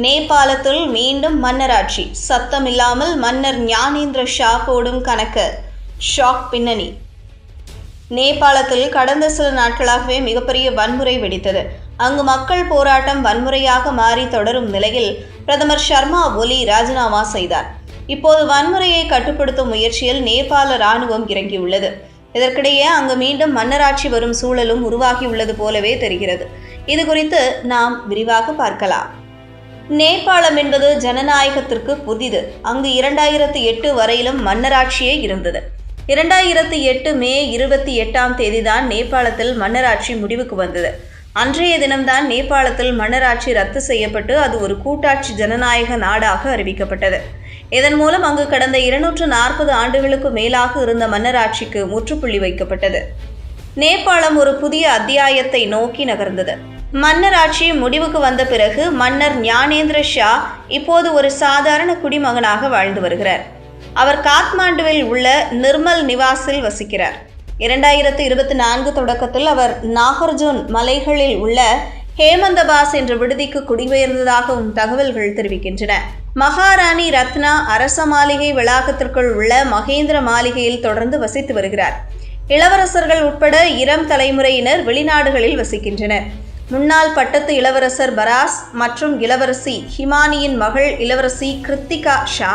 நேபாளத்தில் மீண்டும் மன்னராட்சி. சத்தமில்லாமல் மன்னர் ஞானேந்திர ஷா போடும் கணக்கு. ஷாக் பின்னணி. நேபாளத்தில் கடந்த சில நாட்களாகவே மிகப்பெரிய வன்முறை வெடித்தது. அங்கு மக்கள் போராட்டம் வன்முறையாக மாறி தொடரும் நிலையில் பிரதமர் ஷர்மா ஒலி ராஜினாமா செய்தார். இப்போது வன்முறையை கட்டுப்படுத்தும் முயற்சியில் நேபாள ராணுவம் இறங்கியுள்ளது. இதற்கிடையே அங்கு மீண்டும் மன்னராட்சி வரும் சூழலும் உருவாகியுள்ளது போலவே தெரிகிறது. இது குறித்து நாம் விரிவாக பார்க்கலாம். நேபாளம் என்பது ஜனநாயகத்திற்கு புதிது. அங்கு இரண்டாயிரத்து எட்டு வரையிலும் மன்னராட்சியே இருந்தது. இரண்டாயிரத்து எட்டு மே இருபத்தி எட்டாம் தேதிதான் நேபாளத்தில் மன்னராட்சி முடிவுக்கு வந்தது. அன்றைய தினம்தான் நேபாளத்தில் மன்னராட்சி ரத்து செய்யப்பட்டு அது ஒரு கூட்டாட்சி ஜனநாயக நாடாக அறிவிக்கப்பட்டது. இதன் மூலம் அங்கு கடந்த இருநூற்று நாற்பது ஆண்டுகளுக்கு மேலாக இருந்த மன்னராட்சிக்கு முற்றுப்புள்ளி வைக்கப்பட்டது. நேபாளம் ஒரு புதிய அத்தியாயத்தை நோக்கி நகர்ந்தது. மன்னராட்சி முடிவுக்கு வந்த பிறகு மன்னர் ஞானேந்திர ஷா இப்போது ஒரு சாதாரண குடிமகனாக வாழ்ந்து வருகிறார். அவர் காத்மாண்டுவில் உள்ள நிர்மல் நிவாஸில் வசிக்கிறார். இரண்டாயிரத்து இருபத்தி நான்கு தொடக்கத்தில் அவர் நாகர்ஜூன் மலைகளில் உள்ள ஹேமந்தபாஸ் என்ற விடுதிக்கு குடிபெயர்ந்ததாகவும் தகவல்கள் தெரிவிக்கின்றன. மகாராணி ரத்னா அரச மாளிகை வளாகத்திற்குள் உள்ள மகேந்திர மாளிகையில் தொடர்ந்து வசித்து வருகிறார். இளவரசர்கள் உட்பட இளம் தலைமுறையினர் வெளிநாடுகளில் வசிக்கின்றனர். முன்னாள் பட்டத்து இளவரசர் பராஸ் மற்றும் இளவரசி ஹிமானியின் மகள் இளவரசி கிருத்திகா ஷா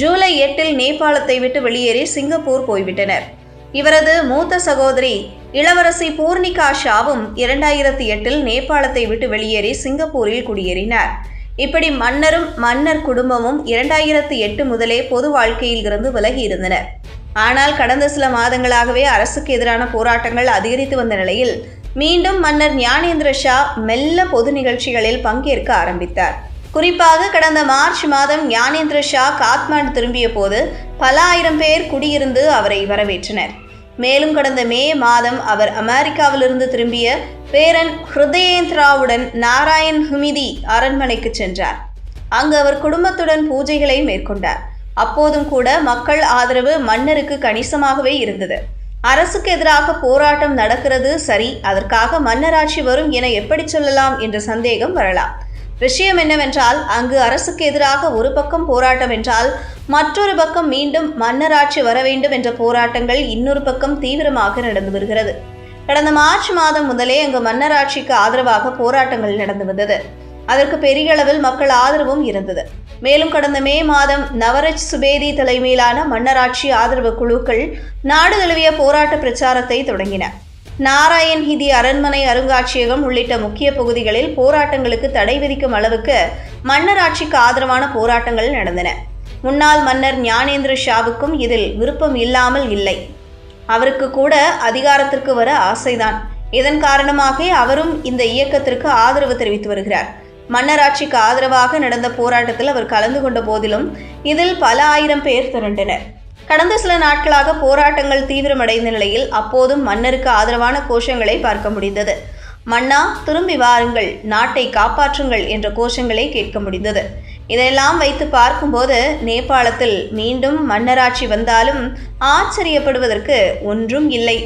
ஜூலை எட்டில் நேபாளத்தை விட்டு வெளியேறி சிங்கப்பூர் போய்விட்டனர். இவரது மூத்த சகோதரி இளவரசி பூர்ணிகா ஷாவும் இரண்டாயிரத்தி எட்டில் நேபாளத்தை விட்டு வெளியேறி சிங்கப்பூரில் குடியேறினார். இப்படி மன்னரும் மன்னர் குடும்பமும் இரண்டாயிரத்தி எட்டு முதலே பொது வாழ்க்கையில் இருந்து விலகி இருந்தனர். ஆனால் கடந்த சில மாதங்களாகவே அரசுக்கு எதிரான போராட்டங்கள் அதிகரித்து வந்த நிலையில் மீண்டும் மன்னர் ஞானேந்திர ஷா மெல்ல பொது நிகழ்ச்சிகளில் பங்கேற்க ஆரம்பித்தார். குறிப்பாக கடந்த மார்ச் மாதம் ஞானேந்திர ஷா காத்மாண்டு திரும்பிய போது பல ஆயிரம் பேர் குடியிருந்து அவரை வரவேற்றனர். மேலும் கடந்த மே மாதம் அவர் அமெரிக்காவிலிருந்து திரும்பிய பேரன் ஹிருதயேந்திராவுடன் நாராயண் ஹுமிதி அரண்மனைக்கு சென்றார். அங்கு அவர் குடும்பத்துடன் பூஜைகளை மேற்கொண்டார். அப்போதும் கூட மக்கள் ஆதரவு மன்னருக்கு கணிசமாகவே இருந்தது. அரசுக்கு எதிராக போராட்டம் நடக்கிறது சரி அதற்காக மன்னராட்சி வரும் என எப்படி சொல்லலாம் என்ற சந்தேகம் வரலாம். விஷயம் என்னவென்றால் அங்கு அரசுக்கு எதிராக ஒரு பக்கம் போராட்டம் என்றால் மற்றொரு பக்கம் மீண்டும் மன்னராட்சி வர வேண்டும் என்ற போராட்டங்கள் இன்னொரு பக்கம் தீவிரமாக நடந்து வருகிறது. கடந்த மார்ச் மாதம் முதலே அங்கு மன்னராட்சிக்கு ஆதரவாக போராட்டங்கள் நடந்து வந்தது. அதற்கு பெரிய அளவில் மக்கள் ஆதரவும் இருந்தது. மேலும் கடந்த மே மாதம் நவரஜ் சுபேதி தலைமையிலான மன்னராட்சி ஆதரவு குழுக்கள் நாடு தழுவிய போராட்ட பிரச்சாரத்தை தொடங்கின. நாராயண் ஹிதி அரண்மனை அருங்காட்சியகம் உள்ளிட்ட முக்கிய பகுதிகளில் போராட்டங்களுக்கு தடை விதிக்கும் அளவுக்கு மன்னராட்சிக்கு ஆதரவான போராட்டங்கள் நடந்தன. முன்னாள் மன்னர் ஞானேந்திர ஷாவுக்கும் இதில் விருப்பம் இல்லாமல் இல்லை. அவருக்கு கூட அதிகாரத்திற்கு வர ஆசைதான். இதன் காரணமாக அவரும் இந்த இயக்கத்திற்கு ஆதரவு தெரிவித்து வருகிறார். மன்னராட்சிக்கு ஆதரவாக நடந்த போராட்டத்தில் அவர் கலந்து கொண்ட போதிலும் இதில் பல ஆயிரம் பேர் திரண்டனர். கடந்த சில நாட்களாக போராட்டங்கள் தீவிரமடைந்த நிலையில் அப்போதும் மன்னருக்கு ஆதரவான கோஷங்களை பார்க்க முடிந்தது. மன்னா திரும்பி வாருங்கள். நாட்டை காப்பாற்றுங்கள் என்ற கோஷங்களை கேட்க முடிந்தது. இதையெல்லாம் வைத்து பார்க்கும்போது நேபாளத்தில் மீண்டும் மன்னராட்சி வந்தாலும் ஆச்சரியப்படுவதற்கு ஒன்றும் இல்லை.